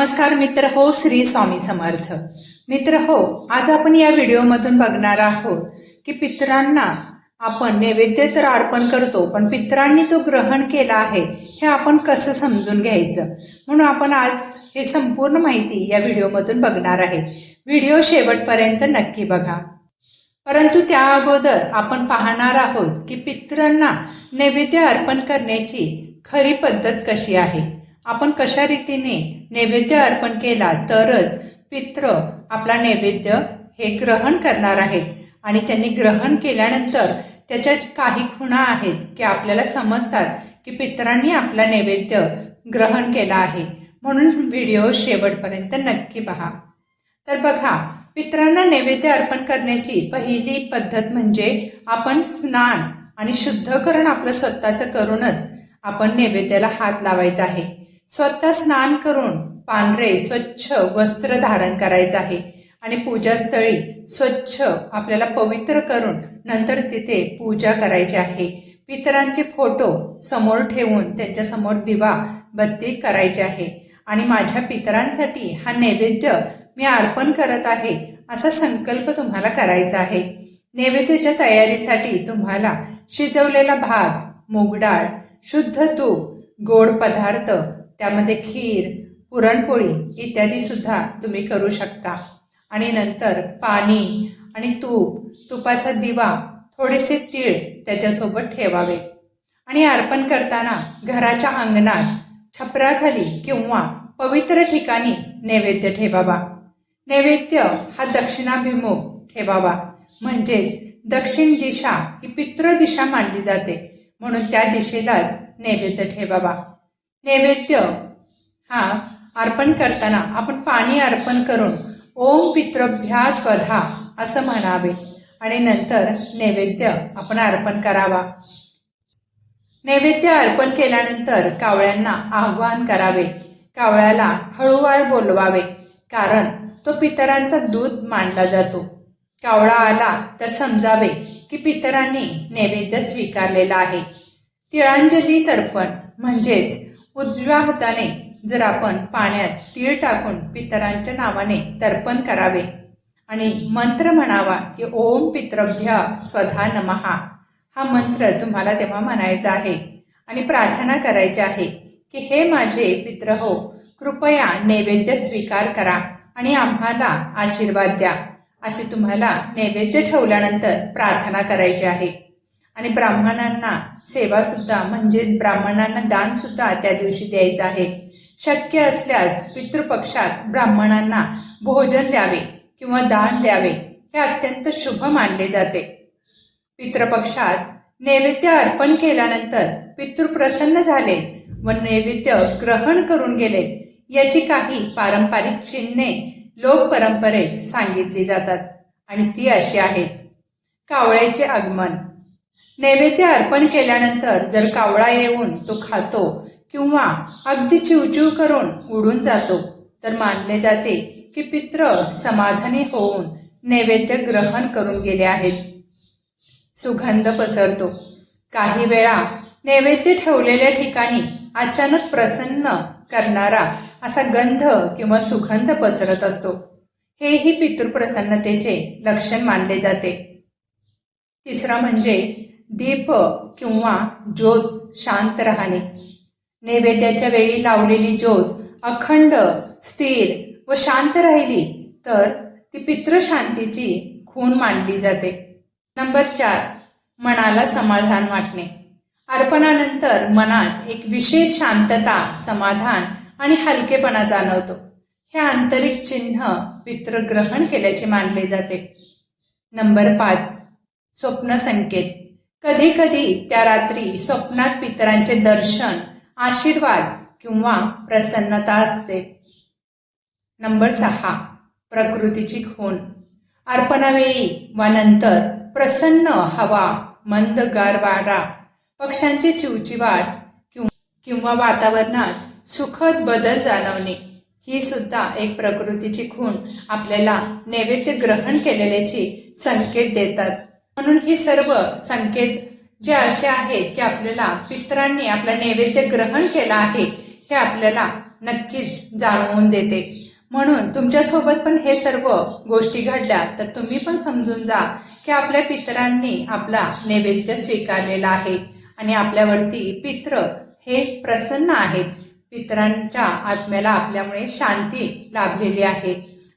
नमस्कार मित्र हो श्री स्वामी समर्थ. मित्र हो आज आपण या व्हिडिओमधून बघणार आहोत की पितरांना आपण नैवेद्य तर अर्पण करतो पण पितरांनी तो ग्रहण केला आहे हे आपण कसं समजून घ्यायचं? म्हणून आपण आज हे संपूर्ण माहिती या व्हिडिओमधून बघणार आहे. व्हिडिओ शेवटपर्यंत नक्की बघा. परंतु त्या अगोदर आपण पाहणार आहोत की पितरांना नैवेद्य अर्पण करण्याची खरी पद्धत कशी आहे? आपण कशा रीतीने नैवेद्य अर्पण केला तरच पित्र आपला नैवेद्य हे ग्रहण करणार आहेत. आणि त्यांनी ग्रहण केल्यानंतर त्याच्या काही खुणा आहेत की आपल्याला समजतात की पितरांनी आपला नैवेद्य ग्रहण केला आहे. म्हणून व्हिडिओ शेवटपर्यंत नक्की पहा. तर बघा पितरांना नैवेद्य अर्पण करण्याची पहिली पद्धत म्हणजे आपण स्नान आणि शुद्धकरण आपलं स्वतःचं करूनच आपण नैवेद्याला हात लावायचा आहे. स्वतः स्नान करून पांढरे स्वच्छ वस्त्र धारण करायचं आहे. आणि पूजास्थळी स्वच्छ आपल्याला पवित्र करून नंतर तिथे पूजा करायची आहे. पितरांचे फोटो समोर ठेवून त्यांच्यासमोर दिवा बत्ती करायची आहे. आणि माझ्या पितरांसाठी हा नैवेद्य मी अर्पण करत आहे असा संकल्प तुम्हाला करायचा आहे. नैवेद्याच्या तयारीसाठी तुम्हाला शिजवलेला भात मूग डाळ शुद्ध तूप गोड पदार्थ त्यामध्ये खीर पुरणपोळी इत्यादी सुद्धा तुम्ही करू शकता. आणि नंतर पाणी आणि तूप तुपाचा दिवा थोडेसे तीळ त्याच्यासोबत ठेवावे. आणि अर्पण करताना घराच्या अंगणात छपराखाली किंवा पवित्र ठिकाणी नैवेद्य ठेवावा. नैवेद्य हा दक्षिणाभिमुख ठेवावा. म्हणजेच दक्षिण दिशा ही पितृ दिशा मानली जाते. म्हणून त्या दिशेलाच नैवेद्य ठेवावा. नैवेद्य. हा अर्पण करताना आपण पाणी अर्पण करून ओम पितृभ्या स्वधा असं म्हणावे आणि नंतर नैवेद्य आपण अर्पण करावा. नैवेद्य अर्पण केल्यानंतर कावळ्यांना आव्हान करावे. कावळ्याला हळूवार बोलवावे कारण तो पितरांचा दूध मानला जातो. कावळा आला तर समजावे की पितरांनी नैवेद्य स्वीकारलेला आहे. तिळांजली तर्पण म्हणजेच उजव्या हाताने जर आपण पाण्यात तीळ टाकून पितरांच्या नावाने तर्पण करावे आणि मंत्र म्हणावा की ओम पितृभ्य स्वधा नमहा हा मंत्र तुम्हाला तेव्हा म्हणायचा आहे आणि प्रार्थना करायची आहे की हे माझे पित्र हो कृपया नैवेद्य स्वीकार करा आणि आम्हाला आशीर्वाद द्या. अशी तुम्हाला नैवेद्य ठेवल्यानंतर प्रार्थना करायची आहे. आणि ब्राह्मणांना सेवासुद्धा म्हणजेच ब्राह्मणांना दानसुद्धा त्या दिवशी द्यायचं आहे. शक्य असल्यास पितृपक्षात ब्राह्मणांना भोजन द्यावे किंवा दान द्यावे हे अत्यंत शुभ मानले जाते. पितृपक्षात नैवेद्य अर्पण केल्यानंतर पितृ प्रसन्न झालेत व नैवेद्य ग्रहण करून गेलेत याची काही पारंपरिक चिन्हे लोक परंपरेत सांगितली जातात आणि ती अशी आहेत. कावळ्याचे आगमन नैवेद्य अर्पण केल्यानंतर जर कावळा येऊन तो खातो किंवा अगदी चिवचिव करून उडून जातो तर मानले जाते की पित्र समाधानी होऊन नैवेद्य ग्रहण करून गेले आहेत. सुगंध पसरतो. काही वेळा नैवेद्य ठेवलेल्या ठिकाणी अचानक प्रसन्न करणारा असा गंध किंवा सुगंध पसरत असतो. हेही पितृप्रसन्नतेचे लक्षण मानले जाते. तिसरा म्हणजे दीप किंवा ज्योत शांत राहणे. नैवेद्याच्या वेळी लावलेली ज्योत अखंड स्थिर व शांत राहिली तर ती पितृशांतीची खूण मानली जाते. नंबर चार मनाला समाधान वाटणे. अर्पणानंतर मनात एक विशेष शांतता समाधान आणि हलकेपणा जाणवतो. हे आंतरिक चिन्ह पितृ ग्रहण केल्याचे मानले जाते. नंबर पाच स्वप्न संकेत कधी कधी त्या रात्री स्वप्नात पितरांचे दर्शन आशीर्वाद किंवा प्रसन्नता असते. नंबर सहा प्रकृतीची खूण. अर्पणावेळी वा नंतर प्रसन्न हवा मंद गार वारा पक्ष्यांची चिवचिवाट किंवा वातावरणात सुखद बदल जाणवणे ही सुद्धा एक प्रकृतीची खूण आपल्याला नैवेद्य ग्रहण केलेल्याची संकेत देतात. म्हणून हे सर्व संकेत जे असे आहेत की आपल्याला पितरांनी आपला नैवेद्य ग्रहण केला आहे हे आपल्याला नक्कीच जाणवून देते. म्हणून तुमच्यासोबत पण हे सर्व गोष्टी घडल्या तर तुम्ही पण समजून जा की आपल्या पितरांनी आपला नैवेद्य स्वीकारलेला आहे आणि आपल्यावरती पित्र हे प्रसन्न आहेत. पितरांच्या आत्म्याला आपल्यामुळे शांती लाभलेली आहे.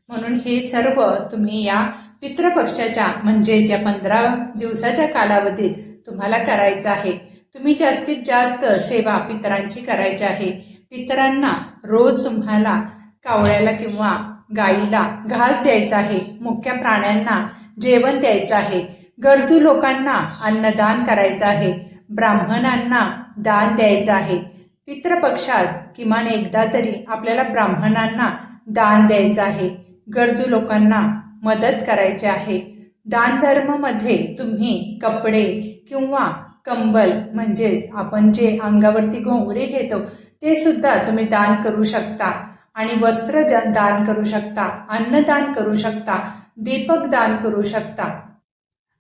म्हणून हे सर्व तुम्ही या पितृपक्षाच्या म्हणजेच या पंधरा दिवसाच्या कालावधीत तुम्हाला करायचं आहे. तुम्ही जास्तीत जास्त सेवा पितरांची करायची आहे. पितरांना रोज तुम्हाला कावळ्याला किंवा गाईला घास द्यायचा आहे. मुख्य प्राण्यांना जेवण द्यायचं आहे. गरजू लोकांना अन्नदान करायचं आहे. ब्राह्मणांना दान द्यायचं आहे. पितृपक्षात किमान एकदा तरी आपल्याला ब्राह्मणांना दान द्यायचं आहे. गरजू लोकांना मदत करायची आहे. दानधर्ममध्ये तुम्ही कपडे किंवा कंबल म्हणजेच आपण जे अंगावरती घोंगडी घेतो ते सुद्धा तुम्ही दान करू शकता. आणि वस्त्र दान करू शकता अन्नदान करू शकता दीपक दान करू शकता.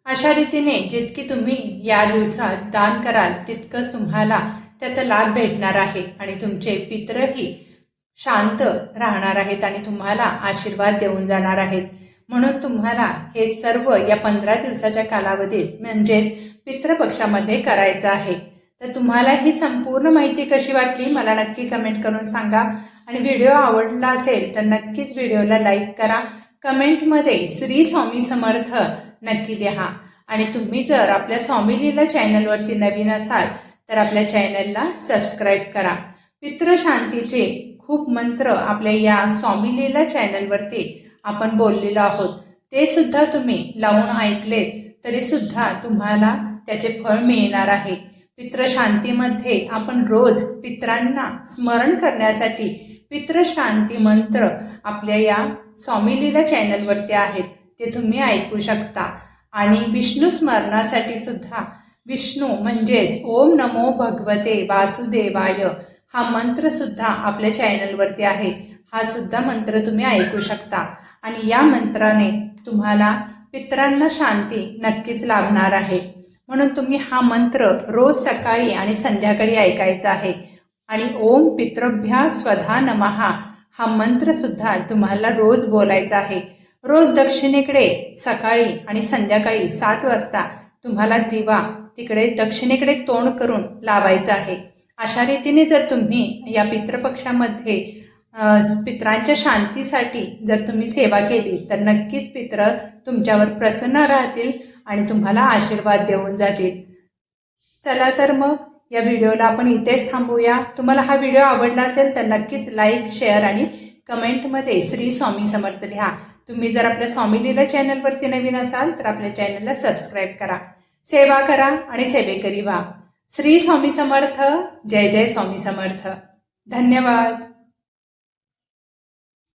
अशा रीतीने जितकी तुम्ही या दिवसात दान कराल तितकंच तुम्हाला त्याचा लाभ भेटणार आहे आणि तुमचे पित्रही शांत राहणार आहेत आणि तुम्हाला आशीर्वाद देऊन जाणार आहेत. म्हणून तुम्हाला हे सर्व या पंधरा दिवसाच्या कालावधीत म्हणजेच पितृपक्षामध्ये करायचं आहे. तर तुम्हाला ही संपूर्ण माहिती कशी वाटली मला नक्की कमेंट करून सांगा. आणि व्हिडिओ आवडला असेल तर नक्कीच व्हिडिओला लाईक करा. कमेंटमध्ये श्री स्वामी समर्थ नक्की लिहा. आणि तुम्ही जर आपल्या स्वामीलीला चॅनलवरती नवीन असाल तर आपल्या चॅनलला सबस्क्राईब करा. पितृशांतीचे खूप मंत्र आपल्या या स्वामीलीला चॅनलवरती आपण बोललेलो आहोत. ते सुद्धा तुम्ही लावून ऐकलेत तरी सुद्धा तुम्हाला त्याचे फळ मिळणार आहे. पितृशांतीमध्ये आपण रोज पित्रांना स्मरण करण्यासाठी पितृशांती मंत्र आपल्या या स्वामीलीला चॅनलवरती आहेत. ते तुम्ही ऐकू शकता. आणि विष्णू स्मरणासाठी सुद्धा विष्णू म्हणजेच ओम नमो भगवते वासुदेवाय हा मंत्र सुद्धा आपल्या चॅनलवरती आहे. हा सुद्धा मंत्र तुम्ही ऐकू शकता. आणि या मंत्राने तुम्हाला पितरांना शांती नक्कीच लाभणार आहे. म्हणून तुम्ही हा मंत्र रोज सकाळी आणि संध्याकाळी ऐकायचा आहे. आणि ओम पितृभ्या स्वधा नमहा हा मंत्रसुद्धा तुम्हाला रोज बोलायचा आहे. रोज दक्षिणेकडे सकाळी आणि संध्याकाळी सात वाजता तुम्हाला दिवा तिकडे दक्षिणेकडे तोंड करून लावायचं आहे. अशा रीतीने जर तुम्ही या पितृपक्षामध्ये पित्रांच्या शांतीसाठी जर तुम्ही सेवा केली तर नक्कीच पित्र तुमच्यावर प्रसन्न राहतील आणि तुम्हाला आशीर्वाद देऊन जातील. चला तर मग या व्हिडिओला आपण इथेच थांबूया. तुम्हाला हा व्हिडिओ आवडला असेल तर नक्कीच लाईक शेअर आणि कमेंटमध्ये श्री स्वामी समर्थ लिहा. तुम्ही जर आपल्या स्वामी लीला चॅनलवरती नवीन असाल तर आपल्या चॅनलला सबस्क्राईब करा. सेवा करा आणि सेवेकरी व्हा. श्री स्वामी समर्थ जय जय स्वामी समर्थ. धन्यवाद.